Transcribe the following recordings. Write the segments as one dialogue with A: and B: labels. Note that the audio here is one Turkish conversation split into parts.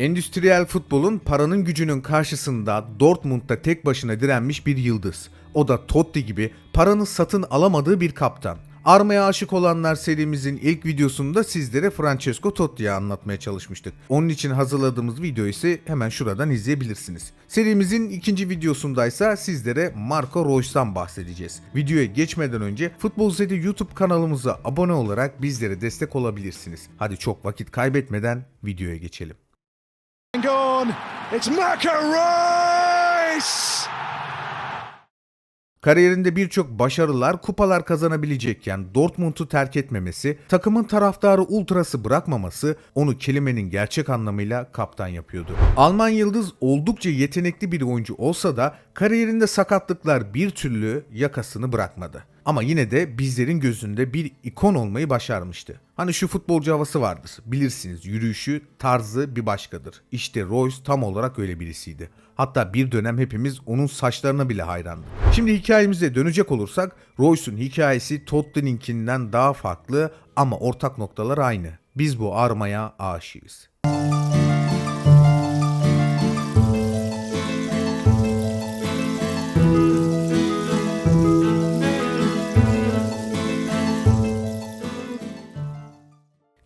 A: Endüstriyel futbolun paranın gücünün karşısında Dortmund'da tek başına direnmiş bir yıldız. O da Totti gibi paranın satın alamadığı bir kaptan. Armaya aşık olanlar serimizin ilk videosunda sizlere Francesco Totti'yi anlatmaya çalışmıştık. Onun için hazırladığımız video ise hemen şuradan izleyebilirsiniz. Serimizin ikinci videosundaysa sizlere Marco Reus'tan bahsedeceğiz. Videoya geçmeden önce Futbol Zedi YouTube kanalımıza abone olarak bizlere destek olabilirsiniz. Hadi çok vakit kaybetmeden videoya geçelim. Kariyerinde birçok başarılar, kupalar kazanabilecekken Dortmund'u terk etmemesi, takımın taraftarı ultrası bırakmaması onu kelimenin gerçek anlamıyla kaptan yapıyordu. Alman yıldız oldukça yetenekli bir oyuncu olsa da kariyerinde sakatlıklar bir türlü yakasını bırakmadı. Ama yine de bizlerin gözünde bir ikon olmayı başarmıştı. Hani şu futbolcu havası vardır. Bilirsiniz yürüyüşü, tarzı bir başkadır. İşte Royce tam olarak öyle birisiydi. Hatta bir dönem hepimiz onun saçlarına bile hayrandık. Şimdi hikayemize dönecek olursak Royce'un hikayesi Tottenham'inkinden daha farklı ama ortak noktalar aynı. Biz bu armaya aşığız.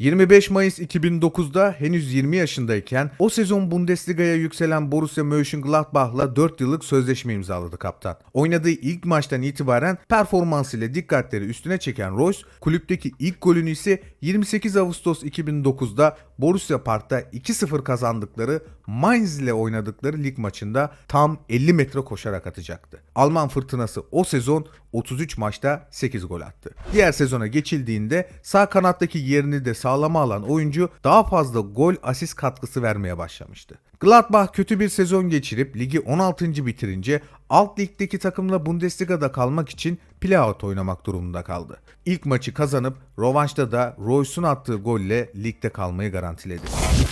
A: ...25 Mayıs 2009'da henüz 20 yaşındayken o sezon Bundesliga'ya yükselen Borussia Mönchengladbach'la 4 yıllık sözleşme imzaladı kaptan. Oynadığı ilk maçtan itibaren performansıyla dikkatleri üstüne çeken Royce, kulüpteki ilk golünü ise 28 Ağustos 2009'da Borussia Park'ta 2-0 kazandıkları Mainz ile oynadıkları lig maçında tam 50 metre koşarak atacaktı. Alman fırtınası o sezon 33 maçta 8 gol attı. Diğer sezona geçildiğinde sağ kanattaki yerini de sağlama alan oyuncu daha fazla gol asist katkısı vermeye başlamıştı. Gladbach kötü bir sezon geçirip ligi 16. bitirince alt ligdeki takımla Bundesliga'da kalmak için playout oynamak durumunda kaldı. İlk maçı kazanıp rövanşta da Royce'un attığı golle ligde kalmayı garantiledi.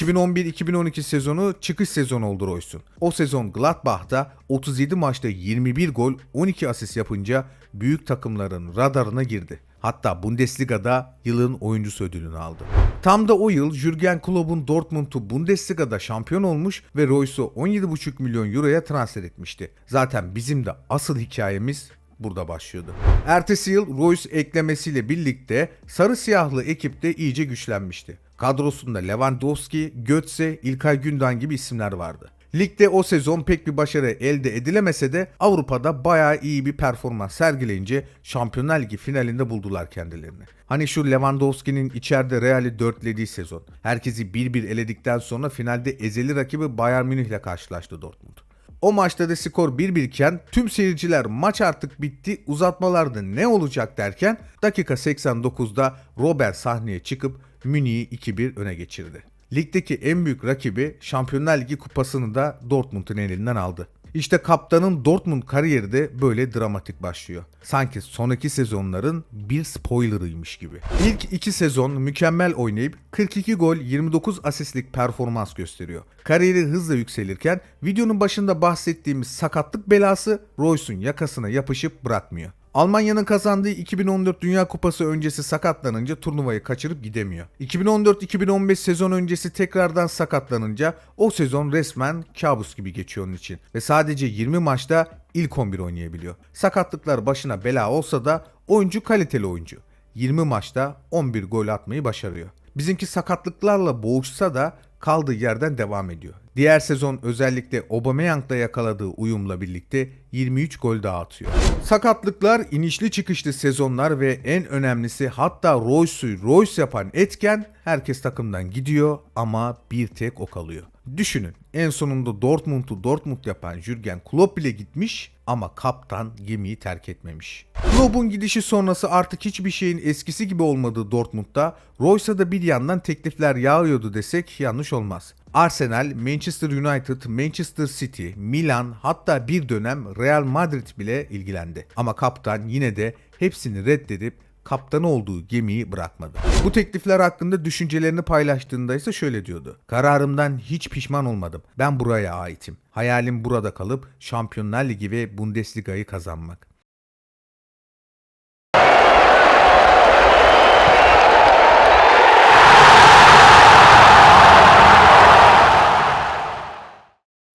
A: 2011-2012 sezonu çıkış sezonu oldu Royce'un. O sezon Gladbach'ta 37 maçta 21 gol 12 asist yapınca büyük takımların radarına girdi. Hatta Bundesliga'da yılın oyuncusu ödülünü aldı. Tam da o yıl Jürgen Klopp'un Dortmund'u Bundesliga'da şampiyon olmuş ve Royce'u 17,5 milyon euroya transfer etmişti. Zaten bizim de asıl hikayemiz burada başlıyordu. Ertesi yıl Royce eklemesiyle birlikte sarı siyahlı ekip de iyice güçlenmişti. Kadrosunda Lewandowski, Götze, İlkay Gündoğan gibi isimler vardı. Ligde o sezon pek bir başarı elde edilemese de Avrupa'da bayağı iyi bir performans sergileyince Şampiyonlar Ligi finalinde buldular kendilerini. Hani şu Lewandowski'nin içeride Real'i dörtlediği sezon. Herkesi 1-1 eledikten sonra finalde ezeli rakibi Bayern Münih ile karşılaştı Dortmund. O maçta da skor 1-1 iken tüm seyirciler maç artık bitti uzatmalarda ne olacak derken dakika 89'da Robert sahneye çıkıp Münih'i 2-1 öne geçirdi. Ligdeki en büyük rakibi Şampiyonlar Ligi kupasını da Dortmund'un elinden aldı. İşte kaptanın Dortmund kariyeri de böyle dramatik başlıyor. Sanki sonraki sezonların bir spoilerıymış gibi. İlk iki sezon mükemmel oynayıp 42 gol 29 asistlik performans gösteriyor. Kariyeri hızla yükselirken videonun başında bahsettiğimiz sakatlık belası Royce'un yakasına yapışıp bırakmıyor. Almanya'nın kazandığı 2014 Dünya Kupası öncesi sakatlanınca turnuvayı kaçırıp gidemiyor. 2014-2015 sezon öncesi tekrardan sakatlanınca o sezon resmen kabus gibi geçiyor onun için. Ve sadece 20 maçta ilk 11 oynayabiliyor. Sakatlıklar başına bela olsa da oyuncu kaliteli oyuncu. 20 maçta 11 gol atmayı başarıyor. Bizimki sakatlıklarla boğuşsa da kaldığı yerden devam ediyor. Diğer sezon özellikle Aubameyang'la yakaladığı uyumla birlikte 23 gol daha atıyor. Sakatlıklar, inişli çıkışlı sezonlar ve en önemlisi hatta Royce'u Royce yapan etken herkes takımdan gidiyor ama bir tek o kalıyor. Düşünün en sonunda Dortmund'u Dortmund yapan Jürgen Klopp bile gitmiş ama kaptan gemiyi terk etmemiş. Klopp'un gidişi sonrası artık hiçbir şeyin eskisi gibi olmadığı Dortmund'da Royce'a da bir yandan teklifler yağıyordu desek yanlış olmaz. Arsenal, Manchester United, Manchester City, Milan hatta bir dönem Real Madrid bile ilgilendi. Ama kaptan yine de hepsini reddedip kaptanı olduğu gemiyi bırakmadı. Bu teklifler hakkında düşüncelerini paylaştığında ise şöyle diyordu. Kararımdan hiç pişman olmadım. Ben buraya aitim. Hayalim burada kalıp Şampiyonlar Ligi ve Bundesliga'yı kazanmak.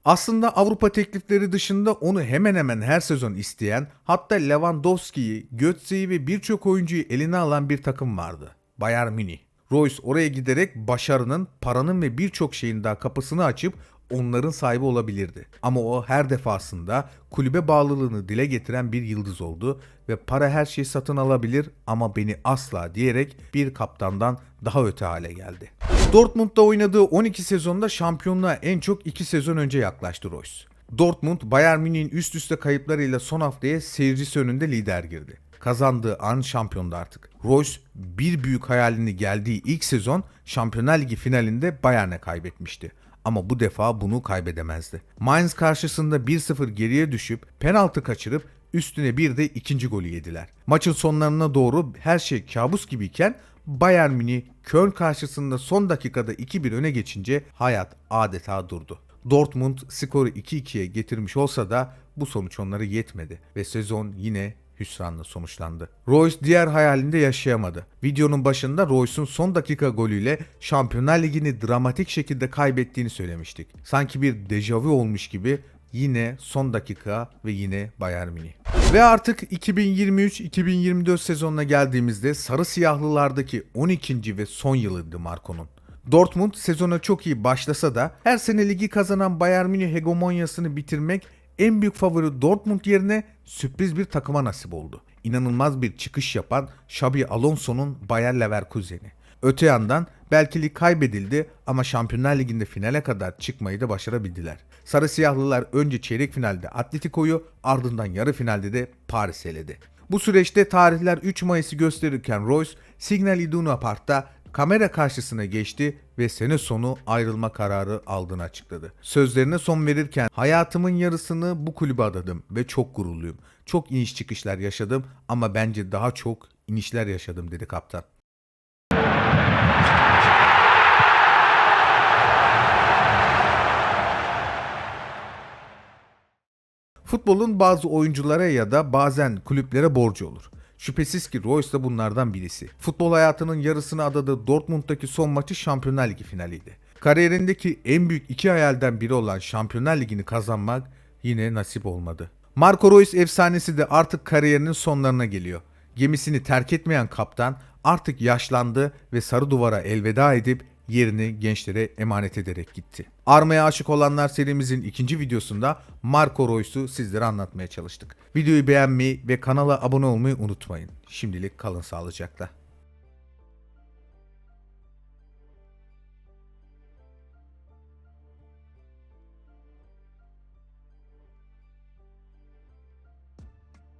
A: Aslında Avrupa teklifleri dışında onu hemen hemen her sezon isteyen, hatta Lewandowski'yi, Götze'yi ve birçok oyuncuyu eline alan bir takım vardı. Bayern Münih. Royce oraya giderek başarının, paranın ve birçok şeyin daha kapısını açıp onların sahibi olabilirdi. Ama o her defasında kulübe bağlılığını dile getiren bir yıldız oldu ve para her şeyi satın alabilir ama beni asla diyerek bir kaptandan daha öte hale geldi. Dortmund'da oynadığı 12 sezonda şampiyonluğa en çok 2 sezon önce yaklaştı Royce. Dortmund, Bayern Münih'in üst üste kayıplarıyla son haftaya seyircisi önünde lider girdi. Kazandığı an şampiyondu artık. Royce bir büyük hayalini geldiği ilk sezon Şampiyonlar Ligi finalinde Bayern'e kaybetmişti. Ama bu defa bunu kaybedemezdi. Mainz karşısında 1-0 geriye düşüp penaltı kaçırıp üstüne bir de ikinci golü yediler. Maçın sonlarına doğru her şey kabus gibiyken Bayern Münih Köln karşısında son dakikada 2-1 öne geçince hayat adeta durdu. Dortmund skoru 2-2'ye getirmiş olsa da bu sonuç onlara yetmedi ve sezon yine hüsranla sonuçlandı. Royce diğer hayalinde yaşayamadı. Videonun başında Royce'un son dakika golüyle Şampiyonlar Ligi'ni dramatik şekilde kaybettiğini söylemiştik. Sanki bir dejavu olmuş gibi yine son dakika ve yine Bayern Münih. Ve artık 2023-2024 sezonuna geldiğimizde sarı siyahlılardaki 12. ve son yılıydı Marco'nun. Dortmund sezona çok iyi başlasa da her sene ligi kazanan Bayern Münih hegemonyasını bitirmek en büyük favori Dortmund yerine sürpriz bir takıma nasip oldu. İnanılmaz bir çıkış yapan Xabi Alonso'nun Bayer Leverkusen'i. Öte yandan belki lig kaybedildi ama Şampiyonlar Ligi'nde finale kadar çıkmayı da başarabildiler. Sarı siyahlılar önce çeyrek finalde Atletico'yu ardından yarı finalde de Paris eledi. Bu süreçte tarihler 3 Mayıs'ı gösterirken Royce Signal Iduna Park'ta kamera karşısına geçti ve sene sonu ayrılma kararı aldığını açıkladı. Sözlerine son verirken hayatımın yarısını bu kulübe adadım ve çok gururluyum. Çok iniş çıkışlar yaşadım ama bence daha çok inişler yaşadım dedi kaptan. Futbolun bazı oyunculara ya da bazen kulüplere borcu olur. Şüphesiz ki Royce da bunlardan birisi. Futbol hayatının yarısını adadığı Dortmund'daki son maçı Şampiyonlar Ligi finaliydi. Kariyerindeki en büyük iki hayalden biri olan Şampiyonlar Ligi'ni kazanmak yine nasip olmadı. Marco Reus efsanesi de artık kariyerinin sonlarına geliyor. Gemisini terk etmeyen kaptan artık yaşlandı ve sarı duvara elveda edip yerini gençlere emanet ederek gitti. Armaya aşık olanlar serimizin ikinci videosunda Marco Reus'u sizlere anlatmaya çalıştık. Videoyu beğenmeyi ve kanala abone olmayı unutmayın. Şimdilik kalın sağlıcakla.